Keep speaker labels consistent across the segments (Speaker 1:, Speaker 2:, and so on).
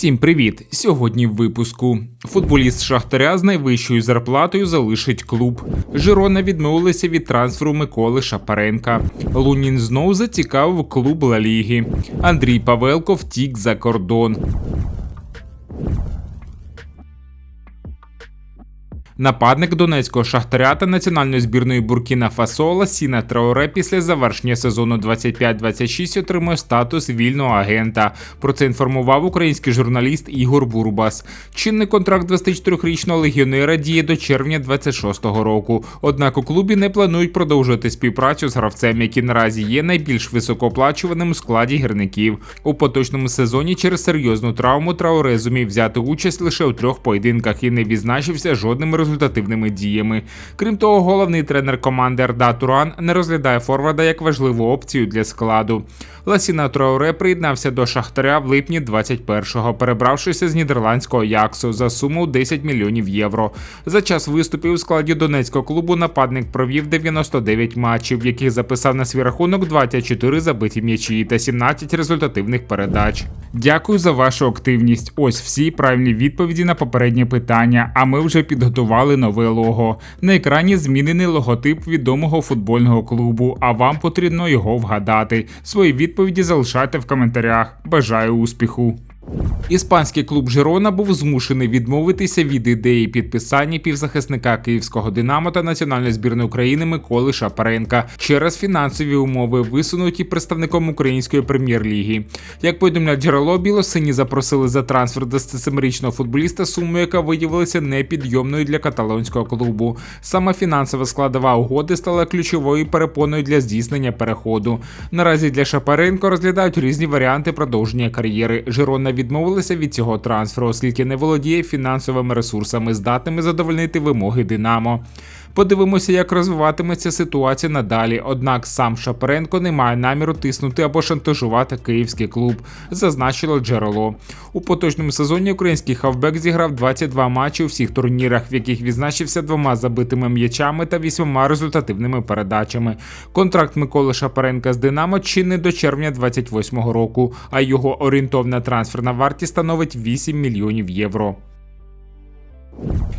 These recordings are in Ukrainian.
Speaker 1: Всім привіт! Сьогодні в випуску. Футболіст Шахтаря з найвищою зарплатою залишить клуб. Жирона відмовилися від трансферу Миколи Шапаренка. Лунін знов зацікавив клуб Ла Ліги. Андрій Павелко втік за кордон. Нападник донецького шахтаря та національної збірної Буркіна Фасо Ласіна Траоре після завершення сезону 25-26 отримує статус вільного агента. Про це інформував український журналіст Ігор Бурбас. Чинний контракт 24-річного легіонера діє до червня 26-го року. Однак у клубі не планують продовжувати співпрацю з гравцем, який наразі є найбільш високооплачуваним у складі гірників. У поточному сезоні через серйозну травму Траоре зумів взяти участь лише у трьох поєдинках і не відзначився жодним результатом результативними діями. Крім того, головний тренер команди Арда Туран не розглядає Форварда як важливу опцію для складу. Ласіна Троуре приєднався до Шахтаря в липні 21-го, перебравшися з нідерландського Яксу за суму 10 мільйонів євро. За час виступів у складі донецького клубу нападник провів 99 матчів, яких записав на свій рахунок 24 забиті м'ячі та 17 результативних передач. Дякую за вашу активність. Ось всі правильні відповіді на попереднє питання. А ми вже підготували нове лого. На екрані змінений логотип відомого футбольного клубу. А вам потрібно його вгадати. Свої відповіді залишайте в коментарях. Бажаю успіху! Іспанський клуб Жирона був змушений відмовитися від ідеї підписання півзахисника київського Динамо та національної збірної України Миколи Шапаренка через фінансові умови, висунуті представником української прем'єр-ліги. Як повідомляє джерело, білосині запросили за трансфер 27-річного футболіста суму, яка виявилася непідйомною для каталонського клубу. Саме фінансова складова угоди стала ключовою перепоною для здійснення переходу. Наразі для Шапаренко розглядають різні варіанти продовження кар'єри. Жирона відмовилися від цього трансферу, оскільки не володіє фінансовими ресурсами, здатними задовольнити вимоги Динамо. Подивимося, як розвиватиметься ситуація надалі. Однак сам Шапаренко не має наміру тиснути або шантажувати київський клуб, зазначило джерело. У поточному сезоні український хавбек зіграв 22 матчі у всіх турнірах, в яких відзначився двома забитими м'ячами та вісьмома результативними передачами. Контракт Миколи Шапаренка з Динамо чинний до червня 28-го року, а його орієнтовна трансферна вартість становить 8 мільйонів євро.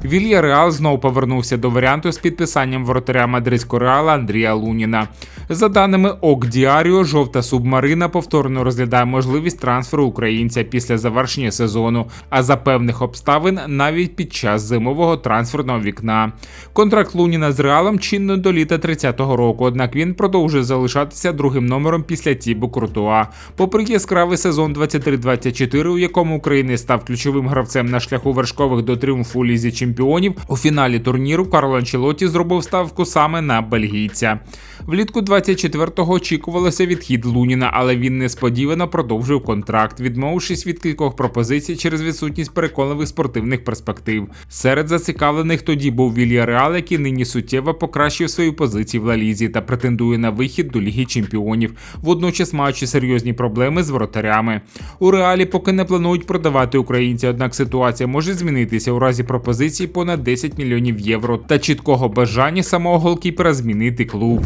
Speaker 1: Вілья Реал знову повернувся до варіанту з підписанням воротаря мадридського реала Андрія Луніна. За даними ОК Діаріо, жовта субмарина повторно розглядає можливість трансферу українця після завершення сезону, а за певних обставин навіть під час зимового трансферного вікна. Контракт Луніна з реалом чинно до літа 30-го року, однак він продовжує залишатися другим номером після Тібу Крутуа. Попри яскравий сезон 23-24, у якому Україна став ключовим гравцем на шляху вершкових до тріумфу лізі чемпіонів. У фіналі турніру Карло Анчелоті зробив ставку саме на бельгійця. Влітку 24-го очікувалося відхід Луніна, але він несподівано продовжив контракт, відмовившись від кількох пропозицій через відсутність переконливих спортивних перспектив. Серед зацікавлених тоді був Вілья Реал, який нині суттєво покращив свою позицію в Лалізі та претендує на вихід до Ліги Чемпіонів, водночас маючи серйозні проблеми з воротарями. У реалі поки не планують продавати українця, однак ситуація може змінитися у разі пропозиції понад 10 мільйонів євро та чіткого бажання самого голкіпера змінити клуб.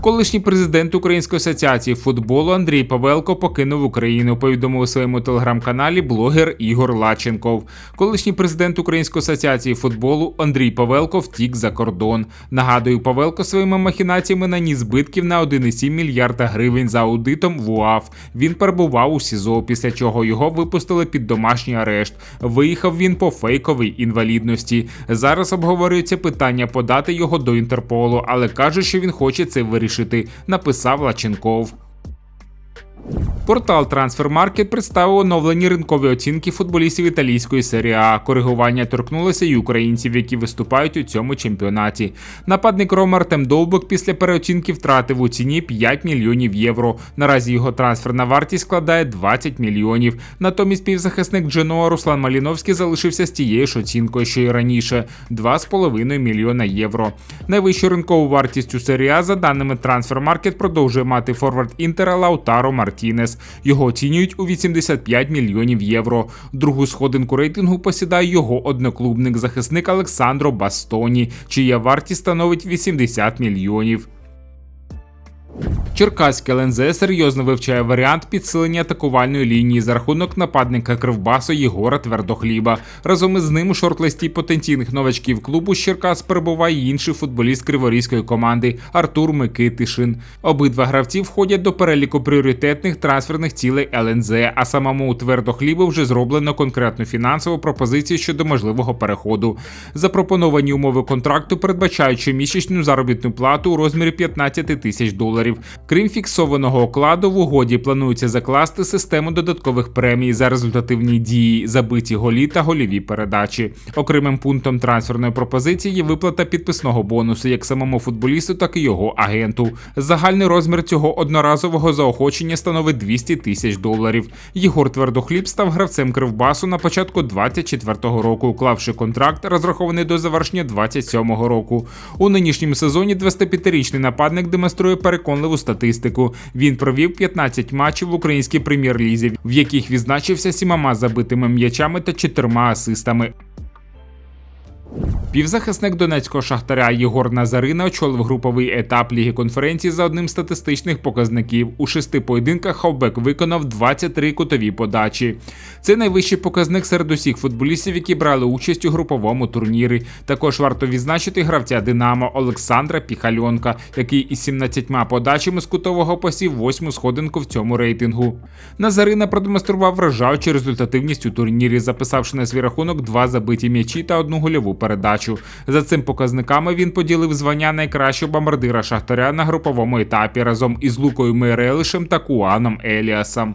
Speaker 1: Колишній президент Української асоціації футболу Андрій Павелко покинув Україну. Повідомив у своєму телеграм-каналі блогер Ігор Лаченков. Колишній президент Української асоціації футболу Андрій Павелко втік за кордон. Нагадую, Павелко своїми махінаціями наніс збитків на 1,7 мільярда гривень за аудитом в УАФ. Він перебував у СІЗО, після чого його випустили під домашній арешт. Виїхав він по фейковій інвалідності. Зараз обговорюється питання подати його до Інтерполу, але каже, що він хоче це вирішити, написав Лаченков. Портал Transfermarkt представив оновлені ринкові оцінки футболістів італійської серії А. Коригування торкнулося й українців, які виступають у цьому чемпіонаті. Нападник Рома Артем Довбик після переоцінки втратив у ціні 5 мільйонів євро. Наразі його трансферна вартість складає 20 мільйонів. Натомість півзахисник Дженоа Руслан Маліновський залишився з тією ж оцінкою, що й раніше 2,5 мільйона євро. Найвищу ринкову вартість у серії А, за даними Transfermarkt, продовжує мати форвард Інтера Лаутаро Мартінес. Його оцінюють у 85 мільйонів євро. Другу сходинку рейтингу посідає його одноклубник захисник Олександро Бастоні, чия вартість становить 80 мільйонів. Черкаське ЛНЗ серйозно вивчає варіант підсилення атакувальної лінії за рахунок нападника кривбасу Єгора Твердохліба. Разом із ним у шорт-листі потенційних новачків клубу з Черкас перебуває інший футболіст криворізької команди Артур Микитишин. Обидва гравці входять до переліку пріоритетних трансферних цілей ЛНЗ, а самому у Твердохлібу вже зроблено конкретну фінансову пропозицію щодо можливого переходу. Запропоновані умови контракту передбачають щомісячну заробітну плату у розмірі 15 тисяч доларів. Крім фіксованого окладу, в угоді планується закласти систему додаткових премій за результативні дії, забиті голі та голіві передачі. Окремим пунктом трансферної пропозиції є виплата підписного бонусу як самому футболісту, так і його агенту. Загальний розмір цього одноразового заохочення становить 200 тисяч доларів. Єгор Твердохліб став гравцем Кривбасу на початку 24-го року, уклавши контракт, розрахований до завершення 27-го року. У нинішньому сезоні 25-річний нападник демонструє переконливу статистику. Він провів 15 матчів в українській прем'єр-лізі, в яких відзначився сімома забитими м'ячами та чотирма асистами. Півзахисник донецького шахтаря Єгор Назарина очолив груповий етап Ліги конференції за одним з статистичних показників. У шести поєдинках хавбек виконав 23 кутові подачі. Це найвищий показник серед усіх футболістів, які брали участь у груповому турнірі. Також варто відзначити гравця Динамо Олександра Піхальонка, який із 17 подачами з кутового посів восьму сходинку в цьому рейтингу. Назарина продемонстрував вражаючу результативність у турнірі, записавши на свій рахунок два забиті м'ячі та одну гольову передачу. За цим показниками він поділив звання найкращого бомбардира Шахтаря на груповому етапі разом із Лукою Мейрелишем та Куаном Еліасом.